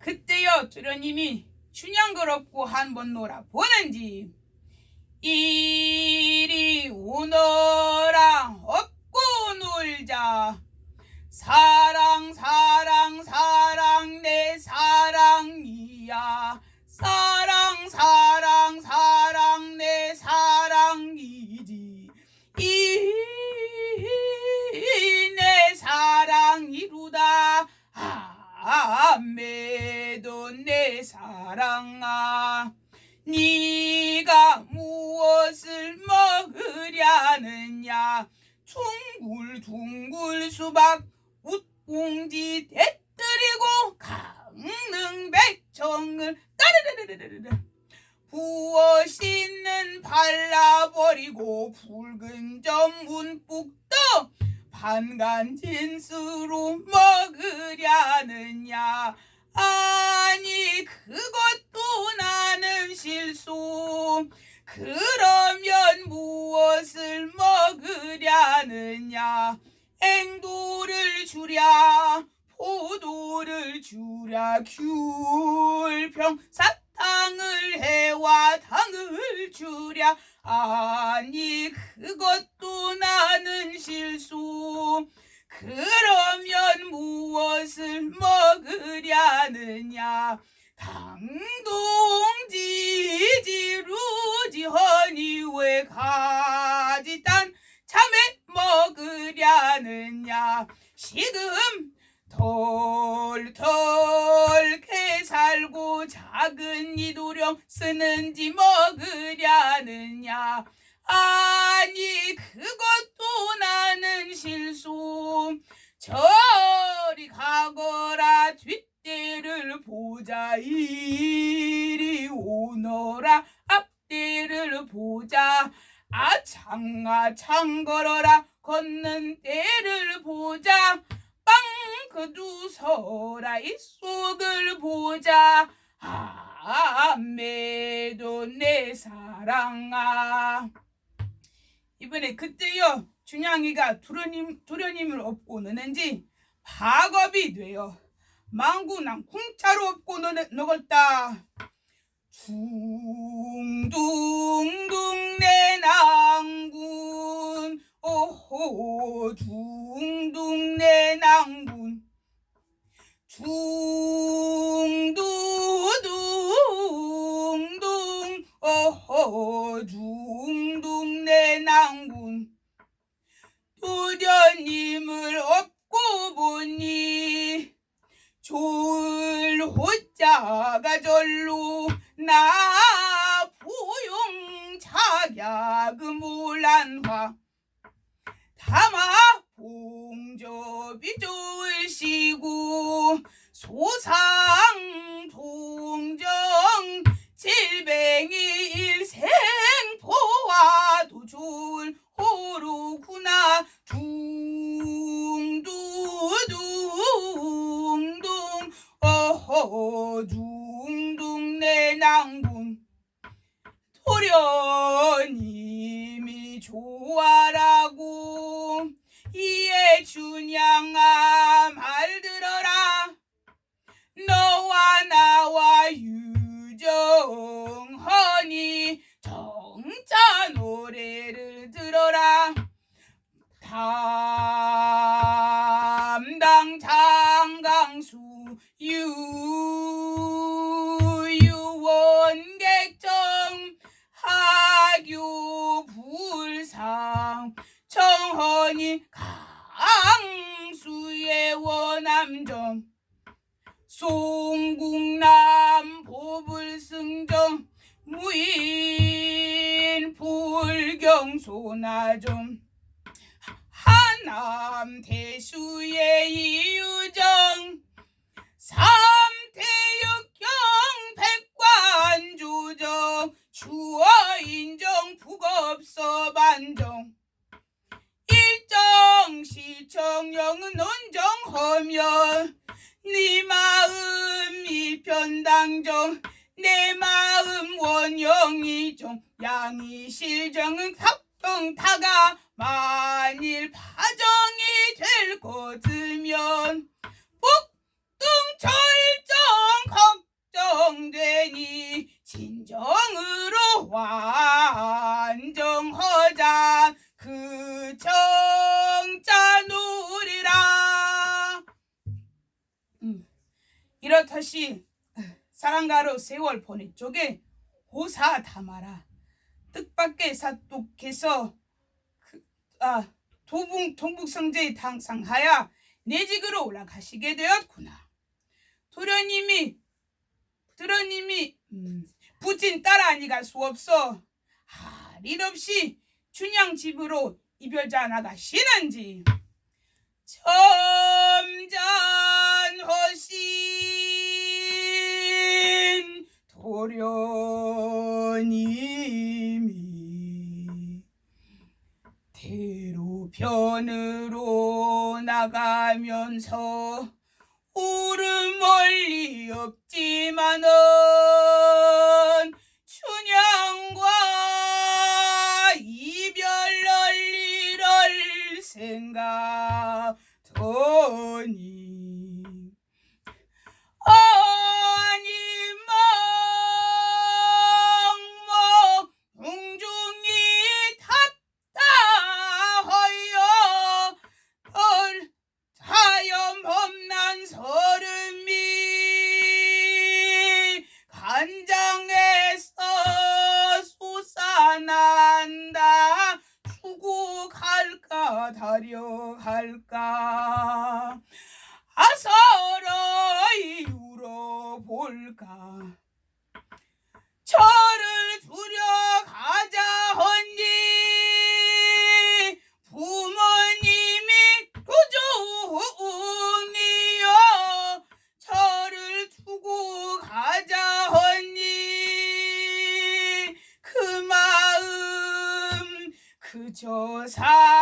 그때여 두려님이 춘향 그럽고 한번 놀아 보는지 이리 오너라 업고 놀자. 사랑 사랑 사랑 내 사랑이야 둥글둥글 수박 웃봉지 대뜨리고 강릉 백청을 따르르르르르 부어 씻는 발라버리고 붉은 점 문북 떠 반간 진수로 먹으려느냐. 아니 그것도 나는 실수 그러면 무엇을 먹으려느냐? 앵도를 주랴 포도를 주랴 귤평 사탕을 해와 당을 주랴. 아니 그것도 나는 실수. 그러면 무엇을 먹으려느냐 당동지지 루지 허니 왜 가지단 참외 먹으려느냐? 지금 털털게 살고 작은 이도령 쓰는지 먹으려느냐? 아니 그것도 나는 실수. 저리 가거라 뒷 대를 보자. 이리 오너라. 앞대를 보자. 아창아 창 걸어라. 걷는 때를 보자. 빵그두 서라. 이 속을 보자. 아매도 내 사랑아. 이번에 그때요 준양이가 두려님 두려님을 업고 노는지 박업이 돼요 망구낭 쿵차로 업고 노, 노걸다. 둥둥둥 내 낭군. 오호 둥둥 내 낭군. 둥두둥둥. 어허 둥둥 내 낭군. 도련님을 업 호자가 절로 나 보용 작약물란화. 다마 봉접이 좋으시고 소상 동정 질뱅이 일생 보아도 좋을 호로구나. 둥두둥둥 어허 도련님이 좋아라고 이에 준양아 파정이 될 것이면 북등철정 되니 진정으로 완정하자. 그 정자 누리라. 음, 이렇듯이 사랑가로 세월 보내 쪽에 호사 담아라. 뜻밖의 사독해서 그, 아, 도북 동북성제에 당상하여 내직으로 올라가시게 되었구나. 도련님이 도련님이 음, 부친 딸 아니갈 수 없어 할일 없이 춘향 집으로 이별자 나가시는지 점잔허신 도련님이 대로변으로 나가면서 오름 멀리 없지만은 춘향과 이별 널리를 생각하니 아니 울어볼까? 저를 두려 가자 헌니 부모님이 루중이여 저를 두고 가자 헌니 그 마음 그저 사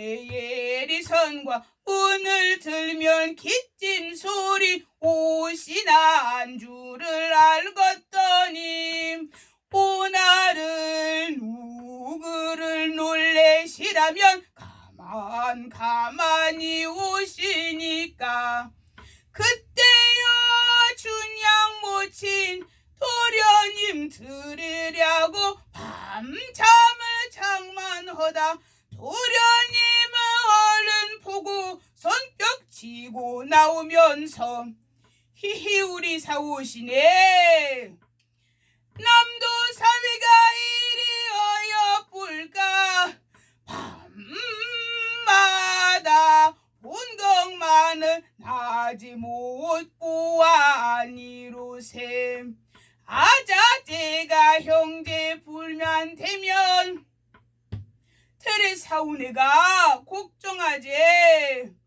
밑에 예리 선과 문을 들면 기침 소리 오시난 줄을 알겠더니 오나를 누구를 놀래시라면 가만 가만히 오시니까 나오면서 히히 우리 사오시네. 남도 사위가 이리 어여 볼까? 밤마다 본경만을 나지 못 보아니로세. 아자제가 형제 불면 되면 테레사우네가 걱정하제. 한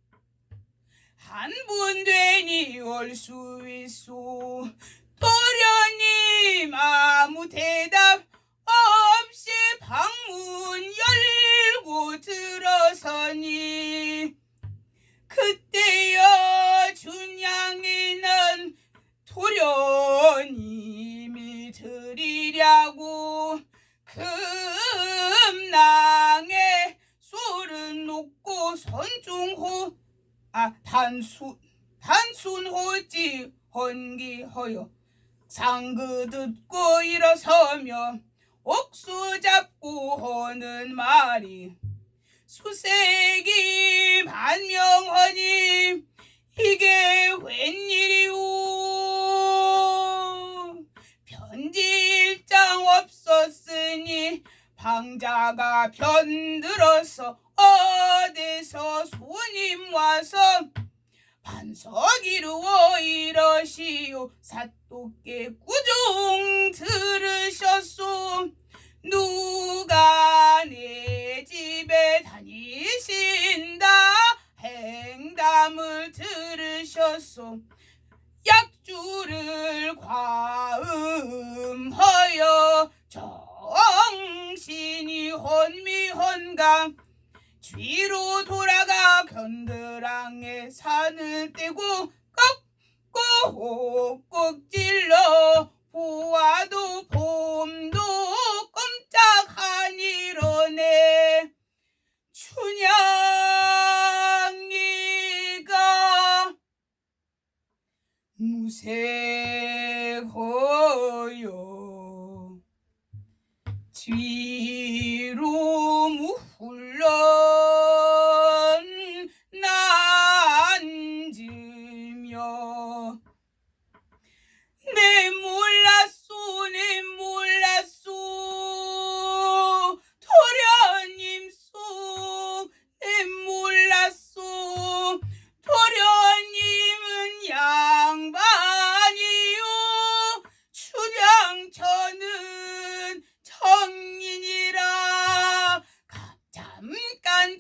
분 되니 올 수 있소. 도련님 아무 대답 없이 방문 열고 들어서니. 그때여 준양이는 도련님이 드리려고 금낭에 쏠은 놓고 선중호 아 단순 단순호지 헌기허여 상그 듣고 일어서며 옥수 잡고 하는 말이 수색이 반명하니 이게 웬일이오? 편지 일장 없었으니 방자가 편들어서 어디서 손님 와서 반석 이루어 이러시오. 사또께 구종 들으셨소. 누가 내 집에 다니신다? 행담을 들으셨소. 약주를 과음하여 정신이 혼미혼감 뒤로 돌아가 견드랑에 산을 떼고 꺾고 꼭찔 난지며 내 몰랐소 내 몰랐소. 도련님 쏘내 몰랐소. 도련님은 양반이요. 춘향처는 청인이라. 가- 잠깐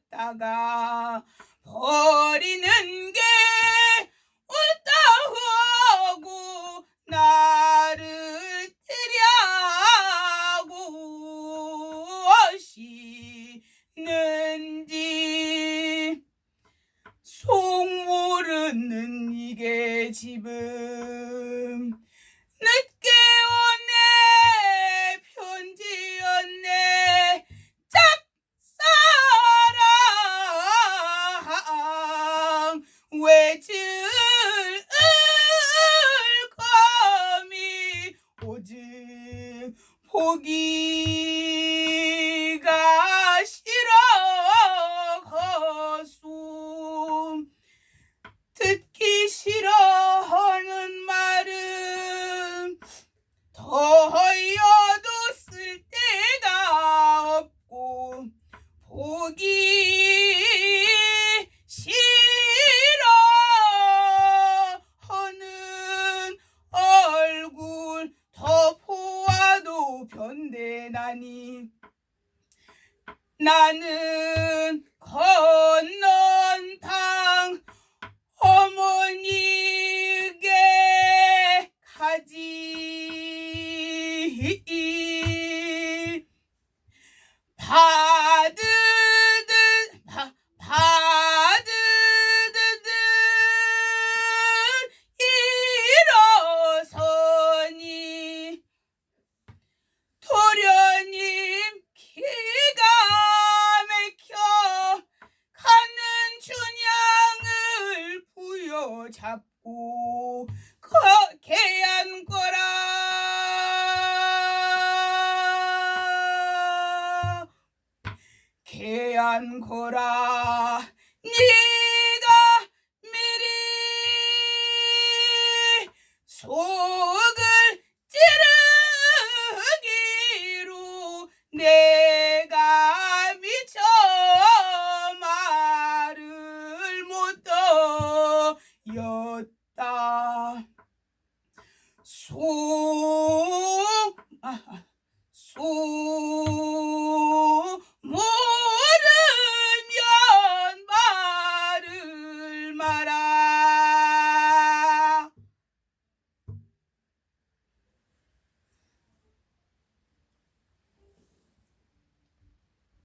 자정하였다가 버리는 게 가지 받으듯 바- 받으듯 일어서니. 도련님 기가 막혀 가는 춘향을 부여잡고 거개한 거라 개한 거라. 네